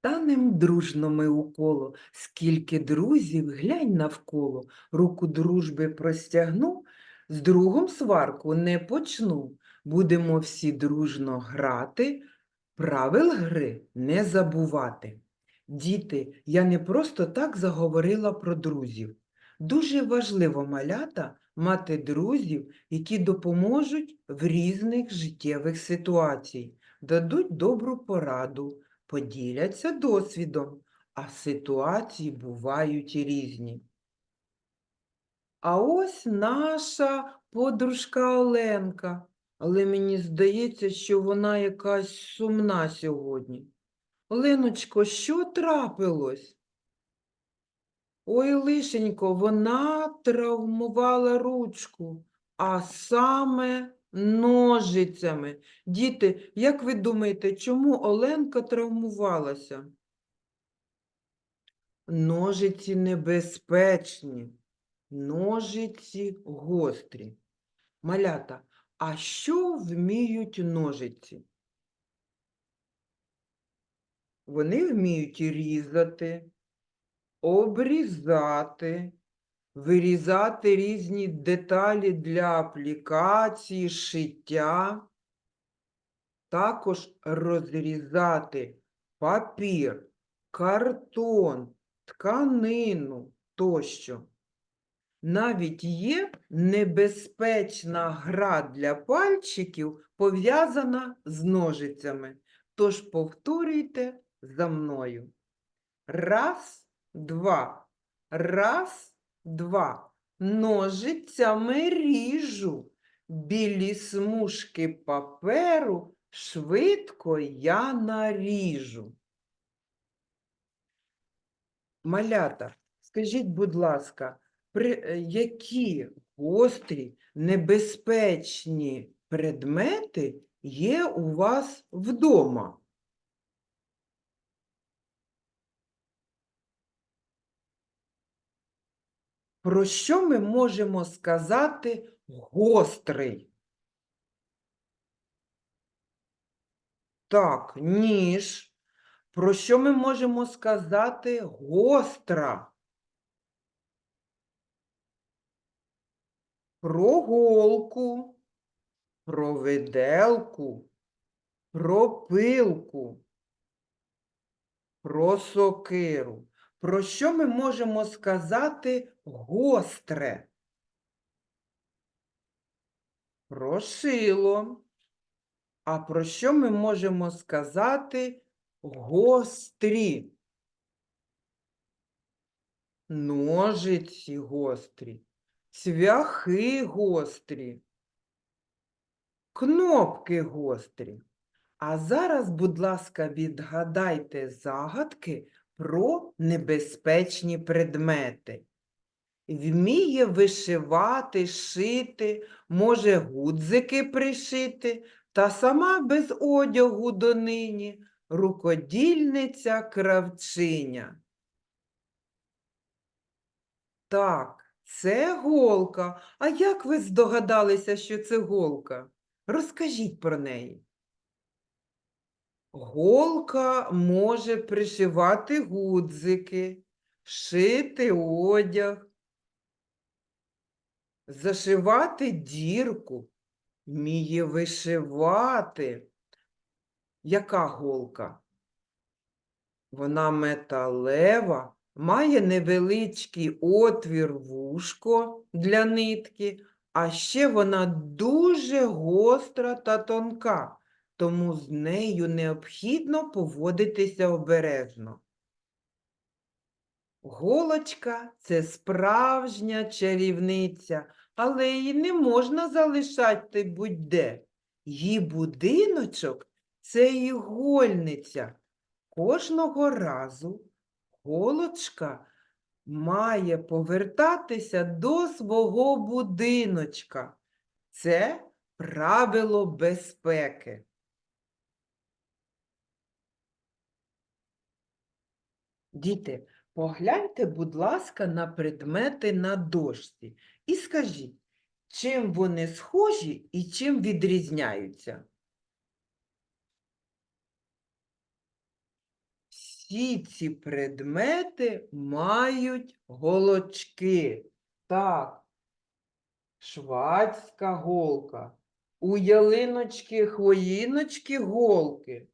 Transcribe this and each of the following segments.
Танем дружно ми у коло, скільки друзів, глянь навколо, руку дружби простягну, з другом сварку не почну. Будемо всі дружно грати, правил гри не забувати. Діти, я не просто так заговорила про друзів. Дуже важливо малята мати друзів, які допоможуть в різних життєвих ситуаціях, дадуть добру пораду, поділяться досвідом, а ситуації бувають різні. А ось наша подружка Оленка, але мені здається, що вона якась сумна сьогодні. Оленочко, що трапилось? Ой, лишенько, вона травмувала ручку, а саме ножицями. Діти, як ви думаєте, чому Оленка травмувалася? Ножиці небезпечні, ножиці гострі. Малята, а що вміють ножиці? Вони вміють різати, обрізати, вирізати різні деталі для аплікації, шиття, також розрізати папір, картон, тканину тощо. Навіть є небезпечна гра для пальчиків, пов'язана з ножицями. Тож повторюйте за мною. Раз, два. Раз, два. Ножицями ріжу. Білі смужки паперу швидко я наріжу. Малята, скажіть, будь ласка, при, е, які гострі, небезпечні предмети є у вас вдома? Про що ми можемо сказати гострий? Так, ніж. Про що ми можемо сказати гостра? Про голку, про виделку, про пилку, про сокиру. Про що ми можемо сказати гостре? Про шило. А про що ми можемо сказати гострі? Ножиці гострі, цвяхи гострі, кнопки гострі. А зараз, будь ласка, відгадайте загадки про небезпечні предмети. Вміє вишивати, шити, може гудзики пришити, та сама без одягу донині рукодільниця кравчиня. Так, це голка. А як ви здогадалися, що це голка? Розкажіть про неї. Голка може пришивати гудзики, шити одяг, зашивати дірку, вміє вишивати. Яка голка? Вона металева, має невеличкий отвір вушко для нитки, а ще вона дуже гостра та тонка, тому з нею необхідно поводитися обережно. Голочка це справжня чарівниця, але її не можна залишати будь-де. Її будиночок це ігольниця. Кожного разу голочка має повертатися до свого будиночка. Це правило безпеки. Діти, погляньте, будь ласка, на предмети на дошці і скажіть, чим вони схожі і чим відрізняються? всі ці предмети мають голочки. Так, швадська голка, у ялиночки хвоїночки голки,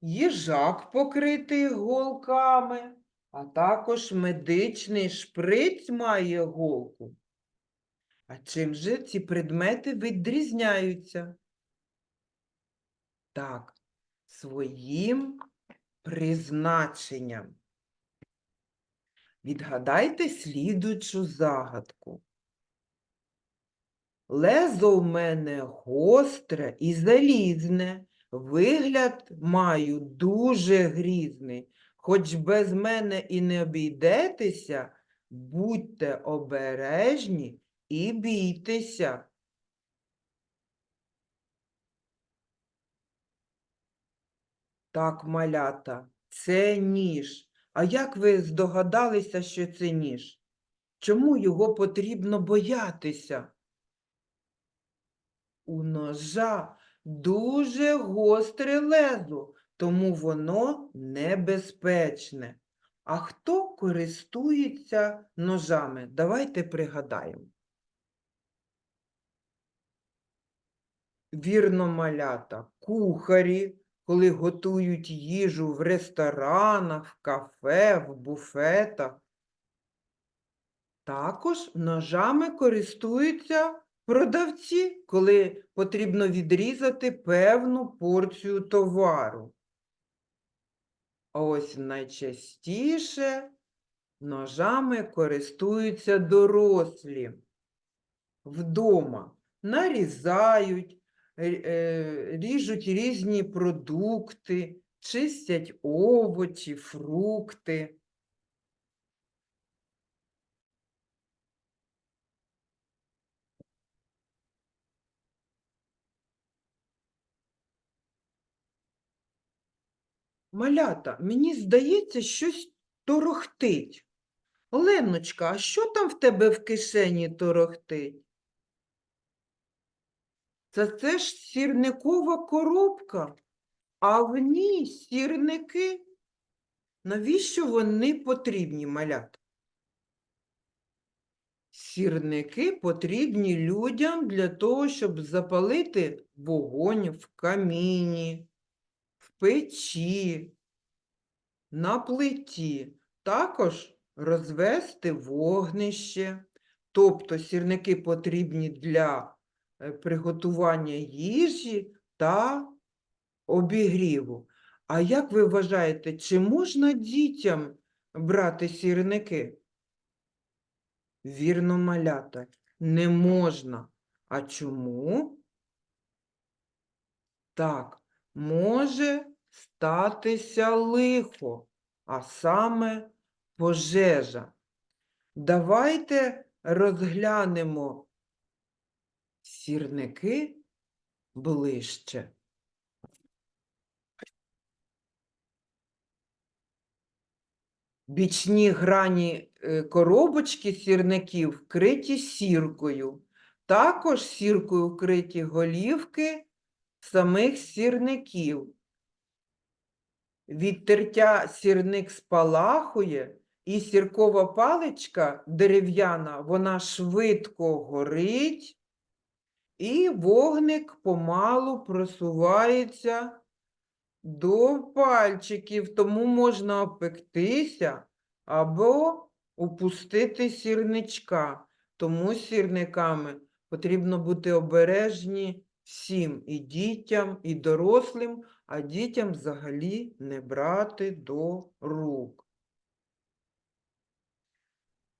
їжак покритий голками, а також медичний шприц має голку. А чим же ці предмети відрізняються? Так, своїм призначенням. Відгадайте слідуючу загадку. Лезо в мене гостре і залізне, вигляд маю дуже грізний. Хоч без мене і не обійдетеся, будьте обережні і бійтеся. Так, малята, це ніж. А як ви здогадалися, що це ніж? Чому його потрібно боятися? У ножа дуже гостре лезо, тому воно небезпечне. А хто користується ножами? Давайте пригадаємо. Вірно, малята, кухарі, коли готують їжу в ресторанах, в кафе, в буфетах. Також ножами користуються продавці, коли потрібно відрізати певну порцію товару. А ось найчастіше ножами користуються дорослі вдома. Нарізають, е, ріжуть різні продукти, чистять овочі, фрукти. Малята, мені здається, щось торохтить. Оленочка, а що там в тебе в кишені торохтить? Це це ж сірникова коробка, а в ній сірники. Навіщо вони потрібні, малята? Сірники потрібні людям для того, щоб запалити вогонь в каміні, печі, на плиті, також розвести вогнище. Тобто сірники потрібні для е, приготування їжі та обігріву. А як ви вважаєте, чи можна дітям брати сірники? Вірно, малята, не можна. А чому? Так, може статися лихо, а саме пожежа. Давайте розглянемо сірники ближче. Бічні грані е, коробочки сірників вкриті сіркою. Також сіркою вкриті голівки самих сірників. Від тертя сірник спалахує, і сіркова паличка дерев'яна, вона швидко горить, і вогник помалу просувається до пальчиків, тому можна опектися або упустити сірничка. Тому сірниками потрібно бути обережні всім, і дітям, і дорослим, а дітям взагалі не брати до рук.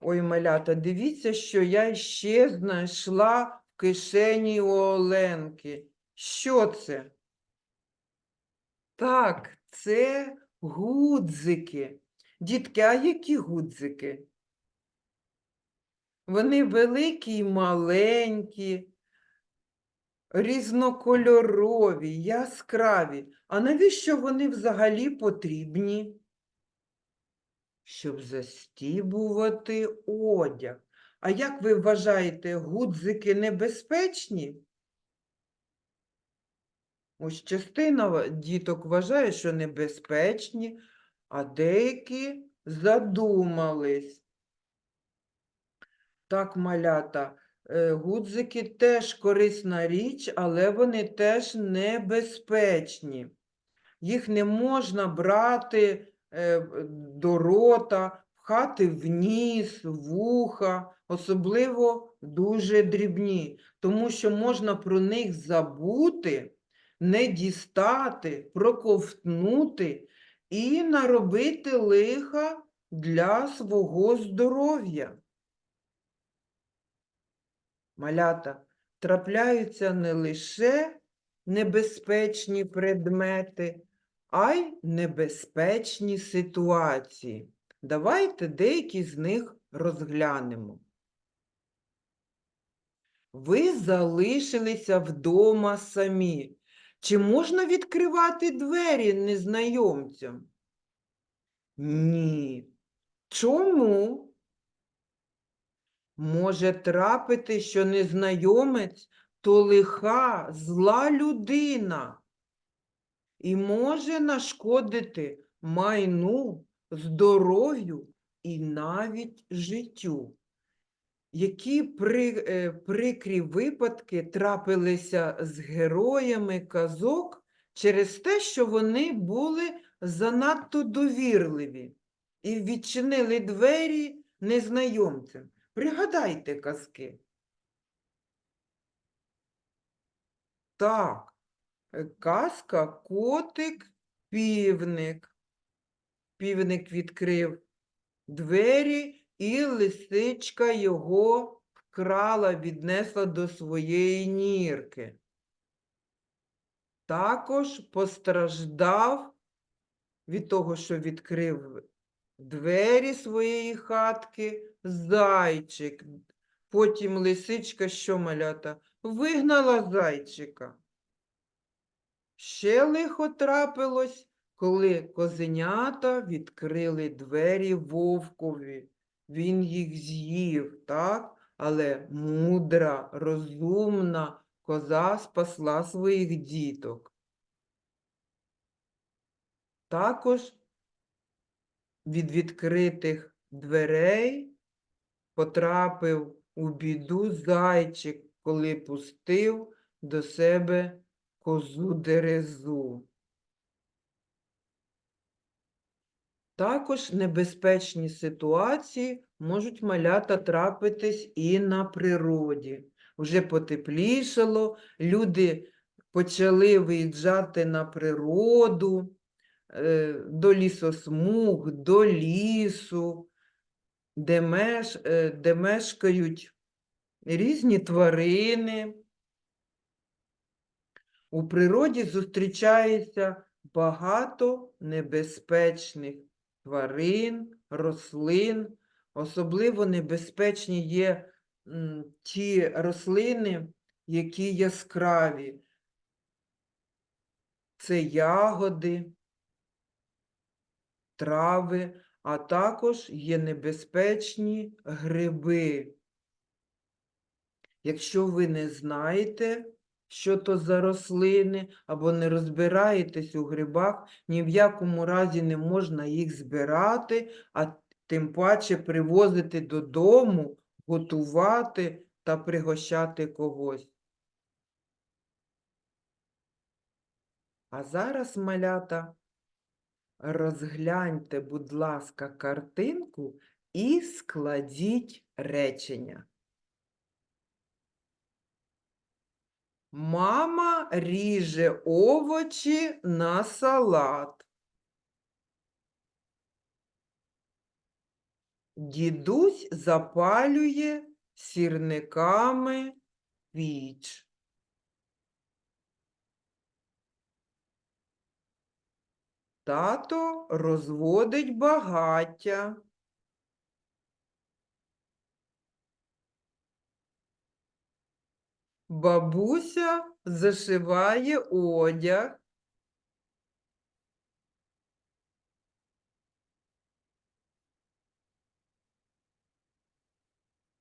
Ой, малята, дивіться, що я ще знайшла в кишені у Оленки. Що це? Так, це гудзики. Дітки, а які гудзики? Вони великі й маленькі, різнокольорові, яскраві. А навіщо вони взагалі потрібні? Щоб застібувати одяг. А як ви вважаєте, гудзики небезпечні? Ось частина діток вважає, що небезпечні, а деякі задумались. Так, малята, гудзики теж корисна річ, але вони теж небезпечні. Їх не можна брати е, до рота, пхати в ніс, вуха, особливо дуже дрібні, тому що можна про них забути, не дістати, проковтнути і наробити лиха для свого здоров'я. Малята, трапляються не лише небезпечні предмети, а й небезпечні ситуації. Давайте деякі з них розглянемо. Ви залишилися вдома самі. Чи можна відкривати двері незнайомцям? Ні. Чому? Може трапити, що незнайомець то лиха, зла людина і може нашкодити майну, здоров'ю і навіть життю. Які при, е, прикрі випадки трапилися з героями казок через те, що вони були занадто довірливі і відчинили двері незнайомцям. Пригадайте казки. Так, казка котик, півник. Півник відкрив двері, і лисичка його вкрала, віднесла до своєї нірки. Також постраждав від того, що відкрив двері своєї хатки зайчик. Потім лисичка, що малята, вигнала зайчика. Ще лихо трапилось, коли козенята відкрили двері вовкові. Він їх з'їв, так? Але мудра, розумна коза спасла своїх діток. Також від відкритих дверей потрапив у біду зайчик, коли пустив до себе козу дерезу. Також небезпечні ситуації можуть малята трапитись і на природі. Уже потеплішало, люди почали виїжджати на природу, е, до лісосмуг, до лісу, де, меш, е, де мешкають різні тварини. У природі зустрічається багато небезпечних тварин, рослин. Особливо небезпечні є ті рослини, які яскраві. Це ягоди, трави, а також є небезпечні гриби. Якщо ви не знаєте, що то за рослини, або не розбираєтесь у грибах, ні в якому разі не можна їх збирати, а тим паче привозити додому, готувати та пригощати когось. А зараз, малята, розгляньте, будь ласка, картинку і складіть речення. Мама ріже овочі на салат. Дідусь запалює сірниками піч. Тато розводить багаття. Бабуся зашиває одяг.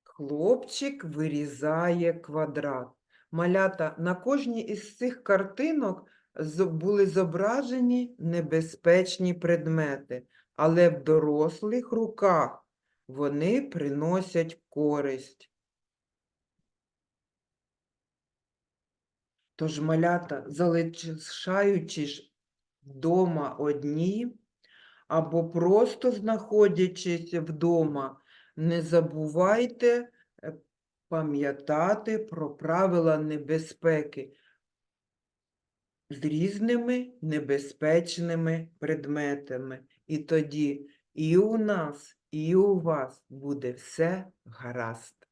Хлопчик вирізає квадрат. Малята, на кожній із цих картинок були зображені небезпечні предмети, але в дорослих руках вони приносять користь. Тож, малята, залишаючись вдома одні, або просто знаходячись вдома, не забувайте е, пам'ятати про правила небезпеки з різними небезпечними предметами. І тоді і у нас, і у вас буде все гаразд.